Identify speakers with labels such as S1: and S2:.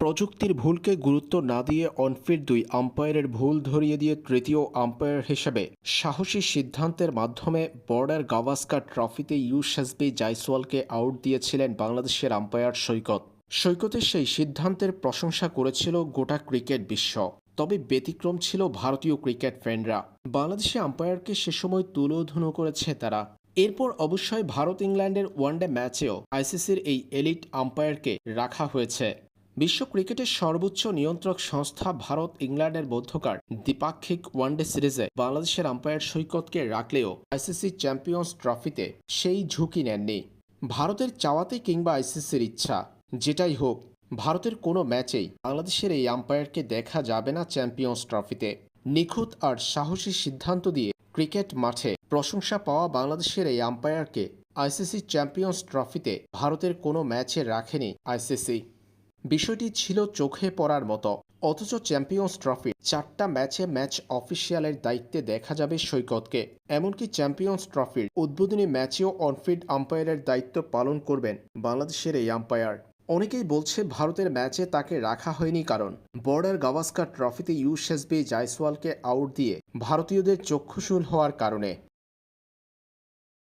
S1: প্রযুক্তির ভুলকে গুরুত্ব না দিয়ে অনফিট দুই আম্পায়ারের ভুল ধরিয়ে দিয়ে তৃতীয় আম্পায়ার হিসেবে সাহসী সিদ্ধান্তের মাধ্যমে বর্ডার গাভাস্কার ট্রফিতে ইউশাসবি জাইসওয়ালকে আউট দিয়েছিলেন বাংলাদেশের আম্পায়ার সৈকত। সৈকতের সেই সিদ্ধান্তের প্রশংসা করেছিল গোটা ক্রিকেট বিশ্ব। তবে ব্যতিক্রম ছিল ভারতীয় ক্রিকেট ফ্যানরা। বাংলাদেশি আম্পায়ারকে সে সময় তুলোধুনো করেছে তারা। এরপর অবশ্যই ভারত ইংল্যান্ডের ওয়ানডে ম্যাচেও আইসিসির এই এলিট আম্পায়ারকে রাখা হয়েছে। বিশ্ব ক্রিকেটের সর্বোচ্চ নিয়ন্ত্রক সংস্থা ভারত ইংল্যান্ডের মধ্যকার দ্বিপাক্ষিক ওয়ানডে সিরিজে বাংলাদেশের আম্পায়ার সৈকতকে রাখলেও আইসিসি চ্যাম্পিয়ন্স ট্রফিতে সেই ঝুঁকি নেননি। ভারতের চাওয়াতে কিংবা আইসিসির ইচ্ছা, যেটাই হোক, ভারতের কোনো ম্যাচেই বাংলাদেশের এই আম্পায়ারকে দেখা যাবে না চ্যাম্পিয়ন্স ট্রফিতে। নিখুঁত আর সাহসী সিদ্ধান্ত দিয়ে ক্রিকেট মাঠে প্রশংসা পাওয়া বাংলাদেশের এই আম্পায়ারকে আইসিসি চ্যাম্পিয়ন্স ট্রফিতে ভারতের কোনো ম্যাচে রাখেনি আইসিসি। বিষয়টি ছিল চোখে পড়ার মতো। অথচ চ্যাম্পিয়ন্স ট্রফি চারটা ম্যাচে ম্যাচ অফিসিয়ালের দায়িত্বে দেখা যাবে সৈকতকে। এমনকি চ্যাম্পিয়ন্স ট্রফির উদ্বোধনী ম্যাচেও অনফিল্ড আম্পায়ারের দায়িত্ব পালন করবেন বাংলাদেশের এই আম্পায়ার। অনেকেই বলছে ভারতের ম্যাচে তাকে রাখা হয়নি কারণ বর্ডার গাভাস্কার ট্রফিতে ইউশেসবি জাইসওয়ালকে আউট দিয়ে ভারতীয়দের চক্ষুশূল হওয়ার কারণে।